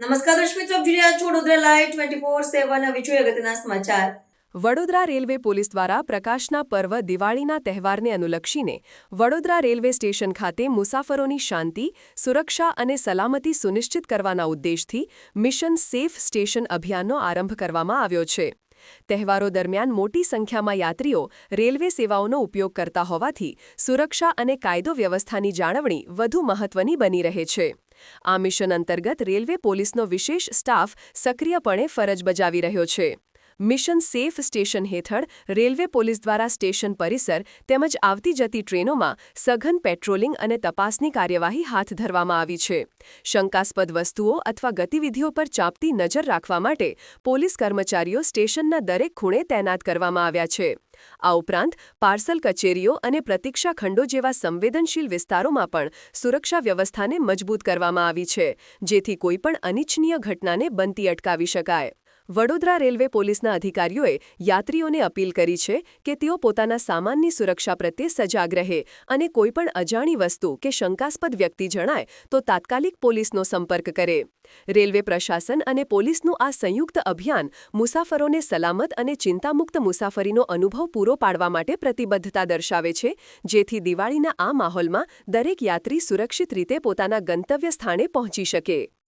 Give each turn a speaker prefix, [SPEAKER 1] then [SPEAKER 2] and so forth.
[SPEAKER 1] નમસ્કાર દર્શક મિત્રો રહ્યા છો વડોદરા લાઈવ ટ્વેન્ટી ફોર અગત્યના સમાચાર.
[SPEAKER 2] વડોદરા રેલવે પોલીસ દ્વારા પ્રકાશના પર્વ દિવાળીના તહેવારને અનુલક્ષીને વડોદરા રેલવે સ્ટેશન ખાતે મુસાફરોની શાંતિ, સુરક્ષા અને સલામતી સુનિશ્ચિત કરવાના ઉદ્દેશથી મિશન સેફ સ્ટેશન અભિયાનનો આરંભ કરવામાં આવ્યો છે. તહેવારો દરમિયાન મોટી સંખ્યામાં યાત્રીઓ રેલવે સેવાઓનો ઉપયોગ કરતા હોવાથી સુરક્ષા અને કાયદો વ્યવસ્થાની જાળવણી વધુ મહત્વની બની રહે છે. આ મિશન અંતર્ગત રેલવે પોલીસનો વિશેષ સ્ટાફ સક્રિયપણે ફરજ બજાવી રહ્યો છે. મિશન સેફ સ્ટેશન હેઠળ રેલવે પોલીસ દ્વારા સ્ટેશન પરિસર તેમજ આવતી જતી ટ્રેનોમાં સઘન પેટ્રોલિંગ અને તપાસની કાર્યવાહી હાથ ધરવામાં આવી છે. શંકાસ્પદ વસ્તુઓ અથવા ગતિવિધિઓ પર ચાંપતી નજર રાખવા માટે પોલીસ કર્મચારીઓ સ્ટેશનના દરેક ખૂણે તૈનાત કરવામાં આવ્યા છે. આ ઉપરાંત પાર્સલ કચેરીઓ અને પ્રતીક્ષા ખંડો જેવા સંવેદનશીલ વિસ્તારોમાં પણ સુરક્ષા વ્યવસ્થાને મજબૂત કરવામાં આવી છે, જેથી કોઈપણ અનિચ્છનીય ઘટનાને બનતી અટકાવી શકાય. વડોદરા રેલવે પોલીસના અધિકારીઓએ યાત્રીઓને અપીલ કરી છે કે તેઓ પોતાના સામાનની સુરક્ષા પ્રત્યે સજાગ રહે અને કોઈપણ અજાણી વસ્તુ કે શંકાસ્પદ વ્યક્તિ જણાય તો તાત્કાલિક પોલીસનો સંપર્ક કરે. રેલવે પ્રશાસન અને પોલીસનું આ સંયુક્ત અભિયાન મુસાફરોને સલામત અને ચિંતામુક્ત મુસાફરીનો અનુભવ પૂરો પાડવા માટે પ્રતિબદ્ધતા દર્શાવે છે, જેથી દિવાળીના આ માહોલમાં દરેક યાત્રી સુરક્ષિત રીતે પોતાના ગંતવ્ય સ્થાને પહોંચી શકે.